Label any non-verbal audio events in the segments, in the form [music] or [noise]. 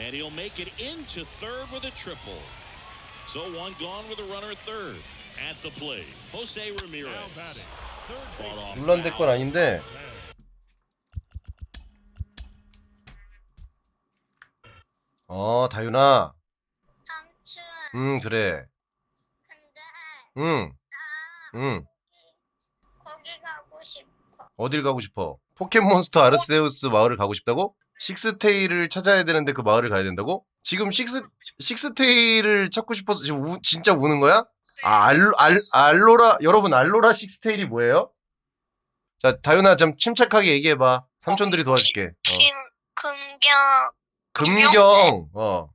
And he'll make it into third with a triple. So one gone with a runner at third. At the plate, Jose Ramirez. 물론 내 건. 아닌데 어 다윤아 삼촌, 음 그래 근데 응나 응. 거기 가고 싶어. 어딜 가고 싶어 포켓몬스터 아르세우스 마을을 가고 싶다고? 식스테일을 찾아야 되는데 그 마을을 가야 된다고? 지금 식스 식스테일을 찾고 싶어서 지금 우, 진짜 우는 거야? 아 알, 알, 알로라 여러분 알로라 식스테일이 뭐예요? 자 다윤아 좀 침착하게 얘기해 봐. 삼촌들이 도와줄게. 어. 김 금경. 금경. 어.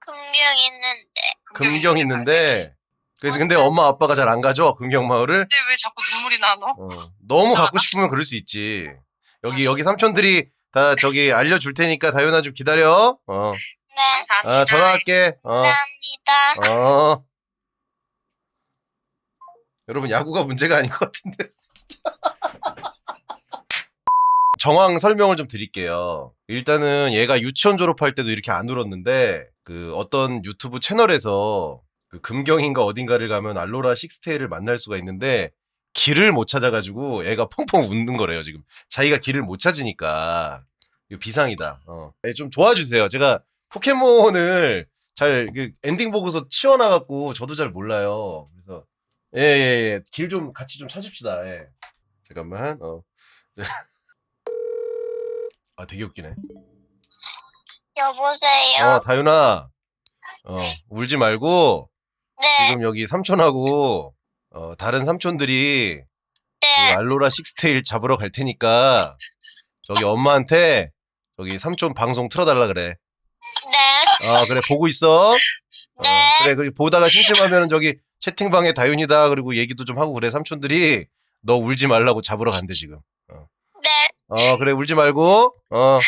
금경 있는데. 금경 있는데. 그래서 근데 엄마 아빠가 잘 안 가죠? 금경 마을을? 근데 왜 자꾸 눈물이 나 너? 어, 너무 갖고 싶으면 그럴 수 있지. 여기 여기 삼촌들이 다 저기 알려줄 테니까 다윤아 좀 기다려 어네 감사합니다. 아, 전화할게 어 감사합니다. 어. 여러분 야구가 문제가 아닌 것 같은데 [laughs] 정황 설명을 좀 드릴게요. 일단은 얘가 유치원 졸업할 때도 이렇게 안 울었는데 그 어떤 유튜브 채널에서 그 금경인가 어딘가를 가면 알로라 식스테이를 만날 수가 있는데 길을 못 찾아가지고 애가 펑펑 웃는 거래요 지금 자기가 길을 못 찾으니까 이거 비상이다. 어. 네, 좀 도와주세요. 제가 포켓몬을 잘 그 엔딩 보고서 치워놔갖고 저도 잘 몰라요. 그래서 예예예 길 좀 같이 좀 찾읍시다. 예. 잠깐만. 어. 아 되게 웃기네. 여보세요. 어 다윤아. 어 울지 말고 네, 지금 여기 삼촌하고 어 다른 삼촌들이 그 네, 알로라 식스테일 잡으러 갈 테니까 저기 엄마한테 저기 삼촌 방송 틀어달라 그래. 네, 아 그래 보고 있어. 어, 네. 그래 그리고 보다가 심심하면은 저기 채팅방에 다윤이다 그리고 얘기도 좀 하고 그래 삼촌들이 너 울지 말라고 잡으러 간대 지금. 네, 어 그래 울지 말고 어어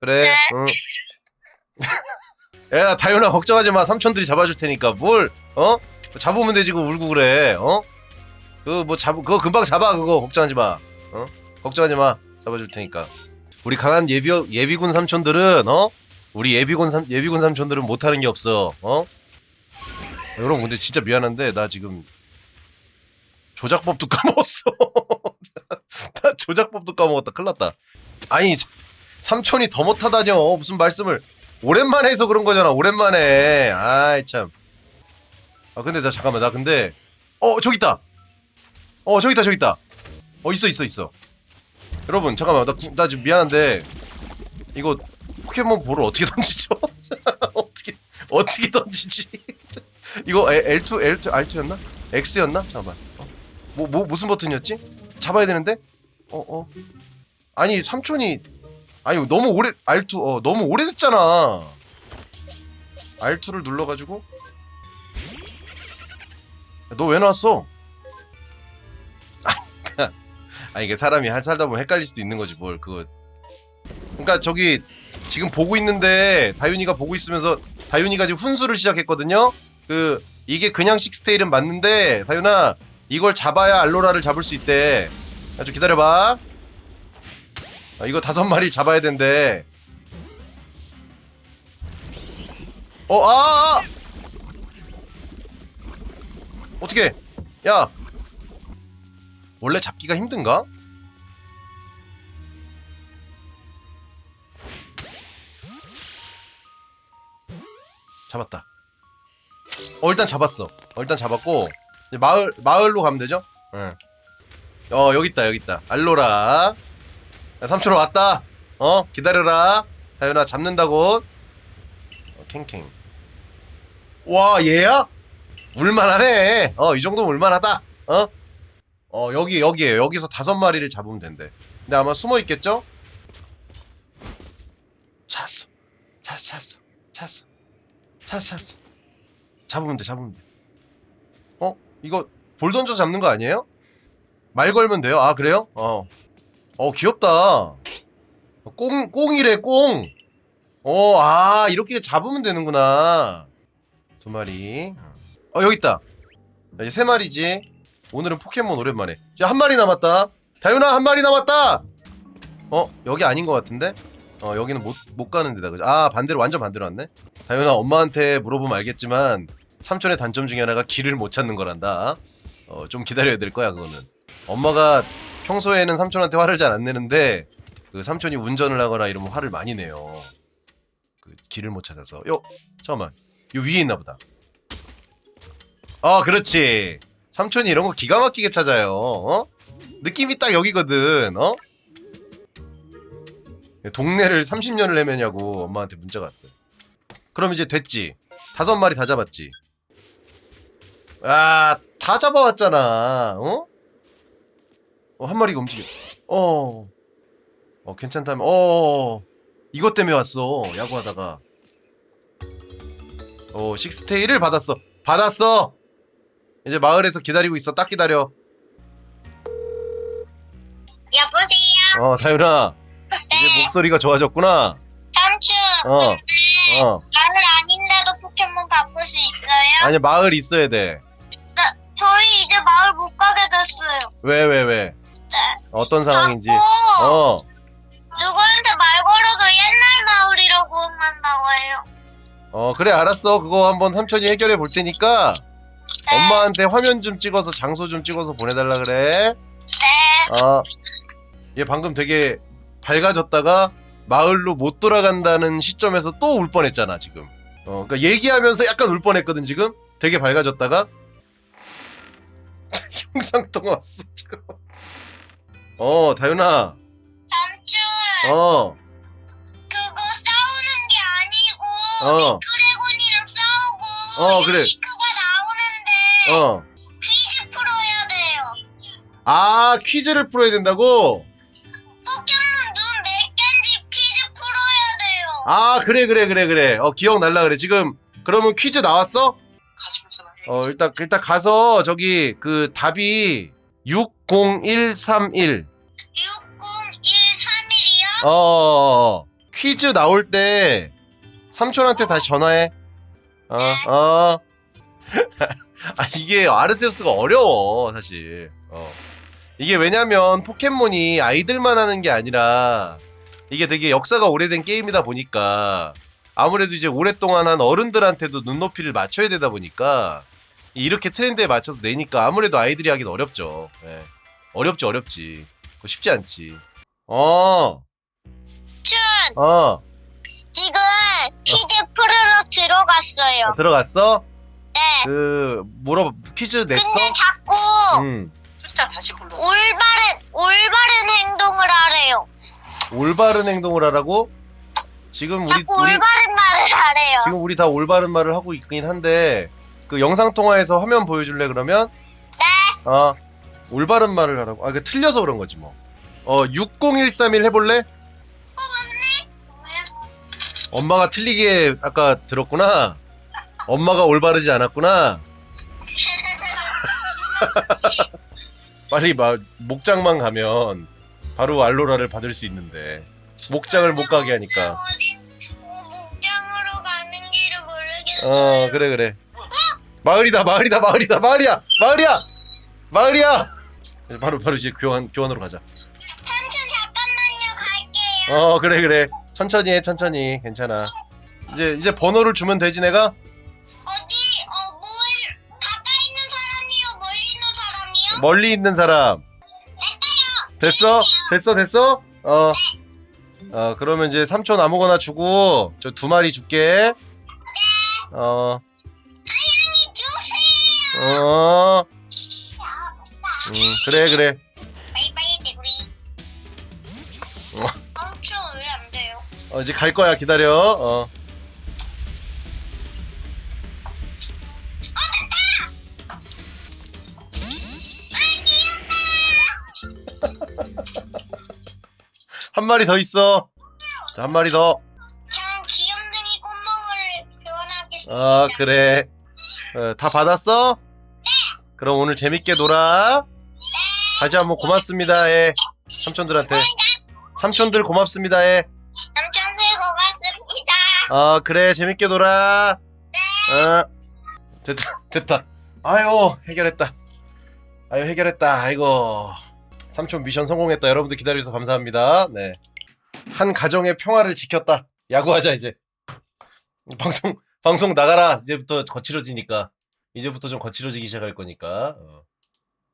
그래 응. [laughs] 야 다윤아 걱정하지 마 삼촌들이 잡아줄 테니까 뭘 어 잡으면 되지 그 울고 그래 어 그 뭐 잡 그거 금방 잡아 그거 걱정하지 마 어 걱정하지 마 잡아줄 테니까 우리 강한 예비 예비군 삼촌들은 어 우리 예비군 삼 예비군 삼촌들은 못하는 게 없어 어 여러분 근데 진짜 미안한데 나 지금 조작법도 [laughs] 까먹었어 나 조작법도 까먹었다. 큰일 났다. 아니, 사- 삼촌이 더 못하다뇨. 무슨 말씀을. 오랜만에 해서 그런 거잖아. 오랜만에. 아이, 참. 아, 근데 나 잠깐만. 나 근데. 어, 저기 있다. 어, 저기 있다. 저기 있다. 어, 있어, 있어, 있어. 여러분, 잠깐만. 나, 구- 나 지금 미안한데. 이거 포켓몬 볼을 어떻게 [laughs] 던지죠? [laughs] 어떻게, 어떻게 던지지? [laughs] 이거 L, L2, L2, R2였나? X였나? 잠깐만. 어? 뭐, 뭐, 무슨 버튼이었지? 잡아야 되는데? 어, 어. 아니, 삼촌이 아니, 너무 오래 R2 어, 너무 오래됐잖아. R2를 눌러 가지고 너 왜 나왔어? 아니, 이게 사람이 한 살다 보면 헷갈릴 수도 있는 거지, 뭘. 그거. 그러니까 저기 지금 보고 있는데 다윤이가 보고 있으면서 다윤이가 지금 훈수를 시작했거든요. 그 이게 그냥 식스테일은 맞는데 다윤아 이걸 잡아야 알로라를 잡을 수 있대. 야, 좀 기다려봐. 아, 이거 다섯 마리 잡아야 된대. 어, 아! 아! 어떻게? 야! 원래 잡기가 힘든가? 잡았다. 어, 일단 잡았어. 어, 일단 잡았고 이제 마을 마을로 가면 되죠? 응. 어 여기 있다 여기 있다 알로라 야, 삼촌 왔다 어 기다려라 다윤아 잡는다고 어, 캥캥 와 얘야 울만하네 어 이 정도면 울만하다 어? 어 여기 여기에요 여기서 다섯 마리를 잡으면 된대 근데 아마 숨어 있겠죠? 찾았어 찾았어 찾았어 찾았어 찾았어 찾았어 잡으면 돼 잡으면 돼 어? 이거 볼 던져 잡는 거 아니에요? 말 걸면 돼요? 아 그래요? 어. 어 귀엽다. 꽁 꽁이래 꽁. 어, 아 이렇게 잡으면 되는구나. 두 마리. 어 여기 있다. 자, 이제 세 마리지. 오늘은 포켓몬 오랜만에. 이제 한 마리 남았다. 다윤아 한 마리 남았다. 어 여기 아닌 것 같은데? 어 여기는 못 못 가는 데다 그죠? 아 반대로 완전 반대로 왔네. 다현아 엄마한테 물어보면 알겠지만 삼촌의 단점 중에 하나가 길을 못 찾는 거란다. 어 좀 기다려야 될 거야 그거는. 엄마가 평소에는 삼촌한테 화를 잘 안 내는데 그 삼촌이 운전을 하거나 이러면 화를 많이 내요. 그 길을 못 찾아서. 요 잠깐만. 요 위에 있나 보다. 아 그렇지. 삼촌이 이런 거 기가 막히게 찾아요. 어? 느낌이 딱 여기거든. 어? 동네를 30년을 헤매냐고 엄마한테 문자가 왔어요. 그럼 이제 됐지. 다섯 마리 다 잡았지. 아, 다 잡아왔잖아. 어? 어, 한 마리가 움직여. 어. 어, 괜찮다면. 어. 이것 때문에 왔어. 야구하다가. 어, 식스테이를 받았어. 받았어. 이제 마을에서 기다리고 있어. 딱 기다려. 여보세요? 어, 다윤아. 이제 네. 목소리가 좋아졌구나. 삼촌. 어. 근데 어. 마을 아닌데도 포켓몬 바꿀 수 있어요? 아니, 마을 있어야 돼. 저희 이제 마을 못 가게 됐어요. 왜, 왜, 왜? 네. 어떤 상황인지. 자꾸 어. 누구한테 말 걸어도 옛날 마을이라고만 나와요. 어, 그래, 알았어. 그거 한번 삼촌이 해결해 볼 테니까 네. 엄마한테 화면 좀 찍어서 장소 좀 찍어서 보내달라 그래. 네. 어. 얘 방금 되게 밝아졌다가 마을로 못 돌아간다는 시점에서 또 울 뻔했잖아, 지금. 어, 그러니까 얘기하면서 약간 울 뻔했거든, 지금. 되게 밝아졌다가 [laughs] 영상 통화 왔어, 지금. 어, 다윤아. 삼촌. 어. 그거 싸우는 게 아니고 어. 드래곤이랑 싸우고 어, 그래. 나오는데 어. 퀴즈 풀어야 돼요. 아, 퀴즈를 풀어야 된다고? 포켓몬 눈 몇 개인지 퀴즈 풀어야 돼요. 아 그래 그래 그래 그래 어 기억날라 그래 지금 그러면 퀴즈 나왔어? 어 일단 일단 가서 저기 그 답이 60131 60131이요? 어, 어, 어. 퀴즈 나올 때 삼촌한테 다시 전화해 어 어 [laughs] 아 이게 아르세우스가 어려워 사실 어 이게 왜냐면 포켓몬이 아이들만 하는 게 아니라 이게 되게 역사가 오래된 게임이다 보니까 아무래도 이제 오랫동안 한 어른들한테도 눈높이를 맞춰야 되다 보니까 이렇게 트렌드에 맞춰서 내니까 아무래도 아이들이 하긴 어렵죠. 예. 어렵지 어렵지. 그거 쉽지 않지. 어, 춘 어, 지금 퀴즈 풀으러 들어갔어요. 어, 들어갔어? 네. 그 물어 퀴즈 냈어? 근데 자꾸 응. 숫자 다시 불러. 올바른 올바른 행동을 하래요. 올바른 행동을 하라고? 지금 우리 자꾸 우리 올바른 말을 하래요. 지금 우리 다 올바른 말을 하고 있긴 한데 그 영상 통화에서 화면 보여줄래 그러면? 네. 어 올바른 말을 하라고. 아 그 틀려서 그런 거지 뭐. 어 60131 해볼래? 엄마가 틀리게 아까 들었구나. 엄마가 올바르지 않았구나. [laughs] 빨리 막 목장만 가면 바로 알로라를 받을 수 있는데 목장을 못 가게 하니까. 어디 어, 목장으로 가는 길을 모르겠어요. 어 그래 그래. 마을이다 마을이다 마을이다 마을이야 마을이야 마을이야. 바로 바로 이제 교환 교환으로 가자. 삼촌 잠깐만요 갈게요. 어 그래 그래 천천히 해 천천히 괜찮아. 이제 이제 번호를 주면 되지 내가. 멀리 있는 사람 됐어 됐어 됐어 어. 어 그러면 이제 삼촌 아무거나 주고 저 두 마리 줄게 어. 어. 음, 그래 그래 바이바이 대구리. 어. 삼촌 왜안 돼요? 어, 이제 갈 거야 기다려 어. 한 마리 더 있어. 자, 한 마리 더. 전 귀염둥이 꽃몽을 교환하겠습니다. 아 그래. 어, 다 받았어? 그럼 오늘 재밌게 놀아. 다시 한번 고맙습니다 해 삼촌들한테. 삼촌들 고맙습니다 해 삼촌들 고맙습니다. 어 그래. 재밌게 놀아. 어? 됐다 됐다. 아유 해결했다. 아유 해결했다. 아이고 삼촌 미션 성공했다 여러분들 기다려주셔서 감사합니다 네 한 가정의 평화를 지켰다. 야구하자 이제. 방송 방송 나가라. 이제부터 거칠어지니까. 이제부터 좀 거칠어지기 시작할 거니까. 어.